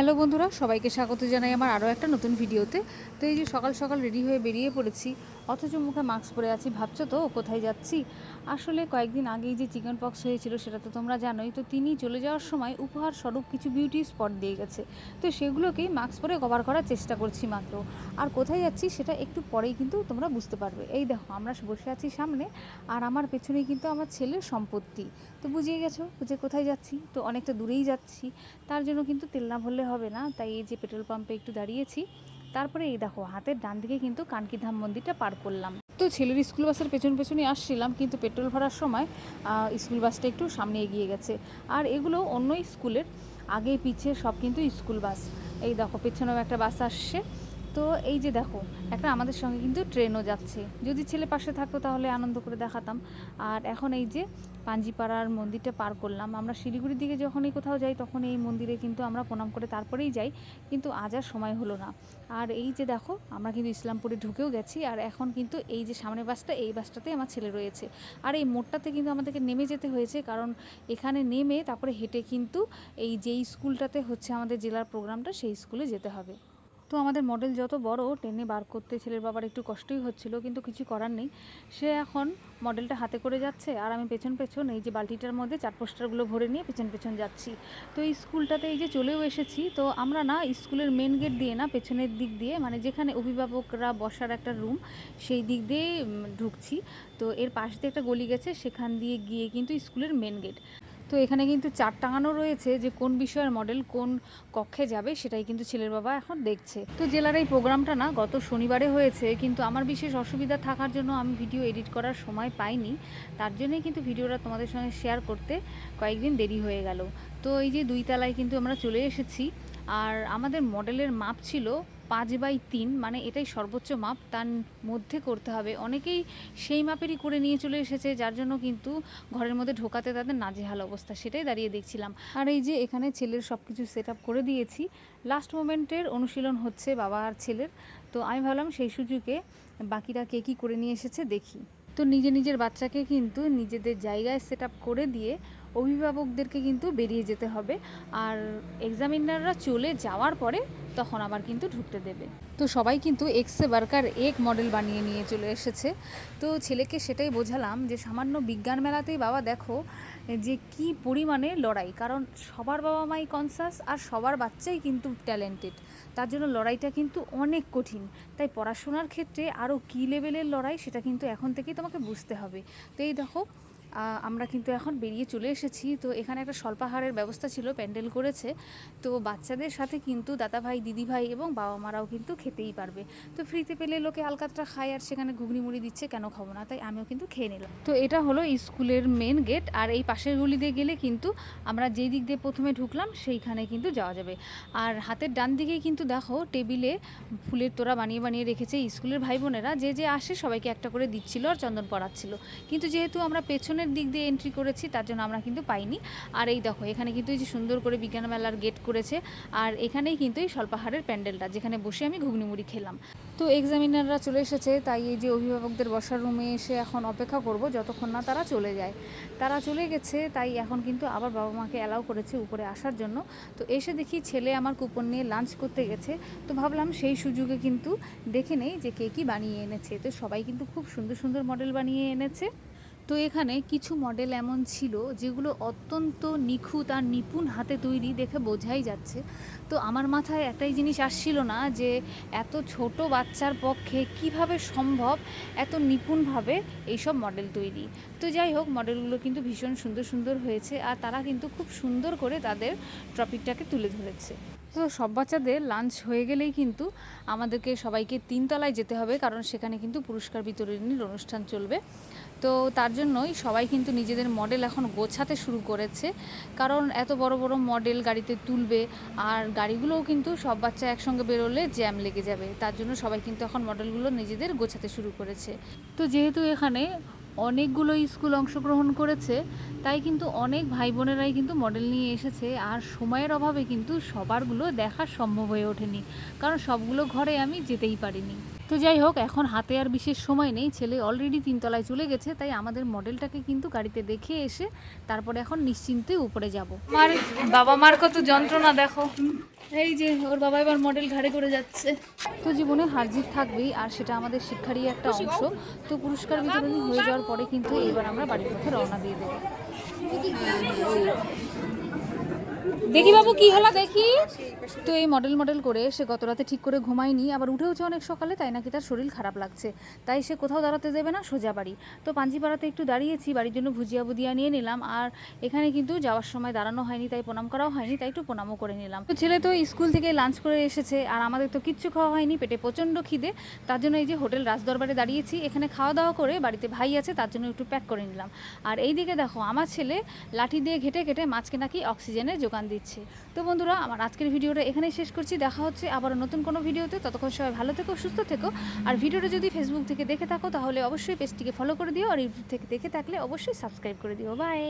Hello বন্ধুরা, সবাইকে স্বাগত জানাই আমার আরও একটা নতুন ভিডিওতে। তো এই যে সকাল সকাল রেডি হয়ে বেরিয়ে পড়েছি অথচ মুখে মাস্ক পরে আছি, ভাবছ তো কোথায় যাচ্ছি? আসলে কয়েকদিন আগেই যে চিকেন পক্স হয়েছিল সেটা তো তোমরা জানোই, তো তিনি চলে যাওয়ার সময় উপহার স্বরূপ কিছু বিউটি স্পট দিয়ে গেছে। তো সেগুলোকেই মাস্ক পরে কভার করার চেষ্টা করছি মাত্র। আর কোথায় যাচ্ছি সেটা একটু পরেই কিন্তু তোমরা বুঝতে পারবে। এই দেখো, আমরা বসে আছি সামনে, আর আমার পেছনেই কিন্তু আমার ছেলের সম্পত্তি। তো বুঝিয়ে গেছো যে কোথায় যাচ্ছি? তো অনেকটা দূরেই যাচ্ছি। তার জন্য কিন্তু তেল না ভরলে হবে না। তাই এই যে পেট্রোল পাম্পে একটু দাঁড়িয়েছি। তারপরে এই দেখো, হাতের ডান দিকে কিন্তু কানকিধাম মন্দিরটা পার করলাম। তো ছেলের স্কুল বাসের পেছন পেছনই আসছিলাম, কিন্তু পেট্রোল ভরার সময় স্কুল বাসটা একটু সামনে এগিয়ে গেছে। আর এগুলো অন্য স্কুলের আগে পিছিয়ে সব কিন্তু স্কুল বাস। এই দেখো, পেছনেও একটা বাস আসছে। তো এই যে দেখো, একটা আমাদের সঙ্গে কিন্তু ট্রেনও যাচ্ছে। যদি ছেলে পাশে থাকতো তাহলে আনন্দ করে দেখাতাম। আর এখন এই যে পাঞ্জিপাড়ার মন্দিরটা পার করলাম, আমরা শিলিগুড়ির দিকে যখনই কোথাও যাই তখন এই মন্দিরে কিন্তু আমরা প্রণাম করে তারপরেই যাই, কিন্তু আজ আর সময় হলো না। আর এই যে দেখো, আমরা কিন্তু ইসলামপুরে ঢুকেও গেছি, আর এখন কিন্তু এই যে সামনের বাসটা, এই বাসটাতে আমার ছেলে রয়েছে। আর এই মোড়টাতে কিন্তু আমাদেরকে নেমে যেতে হয়েছে, কারণ এখানে নেমে তারপরে হেঁটে কিন্তু এই যেই স্কুলটাতে হচ্ছে আমাদের জেলার প্রোগ্রামটা, সেই স্কুলে যেতে হবে। তো আমাদের মডেল যত বড়, টেনে বার করতে ছেলের বাবার একটু কষ্টই হচ্ছিল, কিন্তু কিছু করার নেই। সে এখন মডেলটা হাতে করে যাচ্ছে, আর আমি পেছন পেছন এই যে বালতিটার মধ্যে চার পোস্টারগুলো ভরে নিয়ে পেছন পেছন যাচ্ছি। তো এই স্কুলটাতে এই যে চলেও এসেছি, তো আমরা না স্কুলের মেন গেট দিয়ে না পেছনের দিক দিয়ে মানে যেখানে অভিভাবকরা বসার একটা রুম সেই দিক দিয়ে ঢুকছি। তো এর পাশ দিয়ে একটা গলি গেছে, সেখান দিয়ে গিয়ে কিন্তু স্কুলের মেন গেট তো এখানে কিন্তু চার টাঙানো রয়েছে যে কোন বিষয়ের মডেল কোন কক্ষে যাবে সেটাই কিন্তু ছেলের বাবা এখন দেখছে। তো জেলার এই প্রোগ্রামটা না গত শনিবারে হয়েছে, কিন্তু আমার বিশেষ অসুবিধা থাকার জন্য আমি ভিডিও এডিট করার সময় পাইনি। তার জন্যই কিন্তু ভিডিওটা তোমাদের সঙ্গে শেয়ার করতে কয়েকদিন দেরি হয়ে গেল। তো এই যে দুই তলায় কিন্তু আমরা চলে এসেছি। আর আমাদের মডেলের মাপ ছিল পাঁচ বাই তিন মানে এটাই সর্বোচ্চ মাপ, তার মধ্যে করতে হবে। অনেকেই সেই মাপেরই করে নিয়ে চলে এসেছে, যার জন্য কিন্তু ঘরের মধ্যে ঢোকাতে তাদের নাজেহাল অবস্থা, সেটাই দাঁড়িয়ে দেখছিলাম। আর এই যে এখানে ছেলের সব কিছু সেট করে দিয়েছি লাস্ট মোমেন্টের অনুশীলন হচ্ছে বাবা আর ছেলের। তো আমি ভাবলাম সেই সুযোগে বাকিরা কে কী করে নিয়ে এসেছে দেখি। তো নিজে নিজের বাচ্চাকে কিন্তু নিজেদের জায়গায় সেট করে দিয়ে অভিভাবকদেরকে কিন্তু বেরিয়ে যেতে হবে। আর এক্সামিনাররা চলে যাওয়ার পরে তখন আবার কিন্তু ঢুকতে দেবে। তো সবাই কিন্তু এক্সে বার্কার এক মডেল বানিয়ে নিয়ে চলে এসেছে। তো ছেলেকে সেটাই বোঝালাম যে সামান্য বিজ্ঞান মেলাতেই বাবা দেখো যে কি পরিমাণে লড়াই। কারণ সবার বাবা মাই কনসাস আর সবার বাচ্চাই কিন্তু ট্যালেন্টেড তার জন্য লড়াইটা কিন্তু অনেক কঠিন। তাই পড়াশোনার ক্ষেত্রে আরও কী লেভেলের লড়াই সেটা কিন্তু এখন থেকেই তোমাকে বুঝতে হবে। তো এই দেখো আমরা কিন্তু এখন বেরিয়ে চলে এসেছি। তো এখানে একটা স্বল্পাহারের ব্যবস্থা ছিল, প্যান্ডেল করেছে। তো বাচ্চাদের সাথে কিন্তু দাদা ভাই দিদি ভাই এবং বাবা মারাও কিন্তু খেতেই পারবে। তো ফ্রিতে পেলে লোকে আলকাতরা খায় আর সেখানে ঘুগনি মুড়ি দিচ্ছে, কেন খাব না? তাই আমিও কিন্তু খেয়ে নিলাম। তো এটা হলো স্কুলের মেন গেট আর এই পাশের গলি দিয়ে গেলে কিন্তু আমরা যেই দিক দিয়ে প্রথমে ঢুকলাম, সেইখানে কিন্তু যাওয়া যাবে। আর হাতের ডান দিকে কিন্তু দেখো, টেবিলে ফুলের তোড়া বানিয়ে বানিয়ে রেখেছে স্কুলের ভাই বোনেরা যে যে আসে সবাইকে একটা করে দিচ্ছিল আর চন্দন পড়াচ্ছিল। কিন্তু যেহেতু আমরা পেছনের দিক দিয়ে এন্ট্রি করেছি, তার জন্য আমরা কিন্তু পাইনি। আর এই দেখো, এখানে কিন্তু এই যে সুন্দর করে বিজ্ঞান মেলার গেট করেছে, আর এখানেই কিন্তু এই স্বল্পাহারের প্যান্ডেলটা, যেখানে বসে আমি ঘুগনি মুড়ি খেলাম। তো এক্সামিনাররা চলে এসেছে, তাই এই যে অভিভাবকদের বসার রুমে এসে এখন অপেক্ষা করব, যতক্ষণ না তারা চলে যায়। তারা চলে গেছে, তাই এখন কিন্তু আবার বাবা মাকে অ্যালাউ করেছে উপরে আসার জন্য। তো এসে দেখি ছেলে আমার কুপন নিয়ে লাঞ্চ করতে গেছে। তো ভাবলাম সেই সুযোগে কিন্তু দেখে নেই যে কে কী বানিয়ে এনেছে। তো সবাই কিন্তু খুব সুন্দর সুন্দর মডেল বানিয়ে এনেছে। তো এখানে কিছু মডেল এমন ছিল যেগুলো অত্যন্ত নিখুঁত আর নিপুণ হাতে তৈরি দেখে বোঝাই যাচ্ছে। তো আমার মাথায় একটাই জিনিস আসছিল না যে এত ছোট বাচ্চার পক্ষে কীভাবে সম্ভব এত নিপুণভাবে এইসব মডেল তৈরি। তো যাই হোক মডেলগুলো কিন্তু ভীষণ সুন্দর সুন্দর হয়েছে আর তারা কিন্তু খুব সুন্দর করে তাদের টপিকটাকে তুলে ধরেছে। তো সব বাচ্চাদের লাঞ্চ হয়ে গেলেই কিন্তু আমাদেরকে সবাইকে তিনতলায় যেতে হবে কারণ সেখানে কিন্তু পুরস্কার বিতরণীর অনুষ্ঠান চলবে। তো তার জন্যই সবাই কিন্তু নিজেদের মডেল এখন গোছাতে শুরু করেছে। কারণ এত বড় বড় মডেল গাড়িতে তুলবে আর গাড়িগুলোও কিন্তু সব বাচ্চা একসঙ্গে বেরোলে জ্যাম লেগে যাবে। তার জন্য সবাই কিন্তু এখন মডেলগুলো নিজেদের গোছাতে শুরু করেছে। তো যেহেতু এখানে অনেকগুলো স্কুল অংশগ্রহণ করেছে, তাই কিন্তু অনেক ভাই বোনেরাই কিন্তু মডেল নিয়ে এসেছে আর সময়ের অভাবে কিন্তু সবারগুলো দেখা সম্ভব হয়ে ওঠেনি। কারণ সবগুলো ঘরে আমি যেতেই পারিনি। তো যাই হোক এখন হাতে আর বিশেষ সময় নেই। ছেলে অলরেডি তিনতলায় চলে গেছে তাই আমাদের মডেলটাকে কিন্তু গাড়িতে দেখে এসে তারপরে এখন নিশ্চিন্তে উপরে যাব। মার বাবা মার কত যন্ত্রণা দেখো। এই যে ওর বাবা এবার মডেল ঘাড়ে করে যাচ্ছে। তো জীবনে হার জিত থাকবেই আর সেটা আমাদের শিক্ষারই একটা অংশ। তো পুরস্কার বিতরণী হয়ে যাওয়ার পরে কিন্তু এবার আমরা বাড়ির পথে রওনা দিয়ে দেবো। দেখি বাবু কি হলো দেখি? তো এই মডেল মডেল করে সে গত রাতে ঠিক করে ঘুমায়নি, আবার উঠে উঠেওছে অনেক সকালে, তাই নাকি তার শরীর খারাপ লাগছে। তাই সে কোথাও দাঁড়াতে দেবে না, সোজা বাড়ি। তো পাঞ্জিপাড়াতে একটু দাঁড়িয়েছি, বাড়ির জন্য ভুজিয়া বুদিয়া নিয়ে নিলাম, আর এখানে কিন্তু যাওয়ার সময় দাঁড়ানো হয়নি, তাই প্রণাম করাও হয়নি, তাই একটু প্রণামও করে নিলাম। তো ছেলে তো স্কুল থেকে লাঞ্চ করে এসেছে, আর আমাদের তো কিচ্ছু খাওয়া হয়নি, পেটে প্রচণ্ড খিদে। তার জন্য এই যে হোটেল রাজদরবারে দাঁড়িয়েছি, এখানে খাওয়া দাওয়া করে বাড়িতে ভাই আছে, তার জন্য একটু প্যাক করে নিলাম। আর এই দিকে দেখো, আমার ছেলে লাঠি দিয়ে ঘেটে ঘেটে মাছকে নাকি অক্সিজেনের যোগান দিচ্ছে। তো বন্ধুরা, আমার আজকের ভিডিওটা এখানেই শেষ করছি। দেখা হচ্ছে আবার নতুন কোনো ভিডিওতে। ততক্ষণ সবাই ভালো থেকো, সুস্থ থেকো। আর ভিডিওটা যদি ফেসবুক থেকে দেখে থাকো, তাহলে অবশ্যই পেজটিকে ফলো করে দিও। আর ইউটিউব থেকে দেখে থাকলে অবশ্যই সাবস্ক্রাইব করে দিও। বাই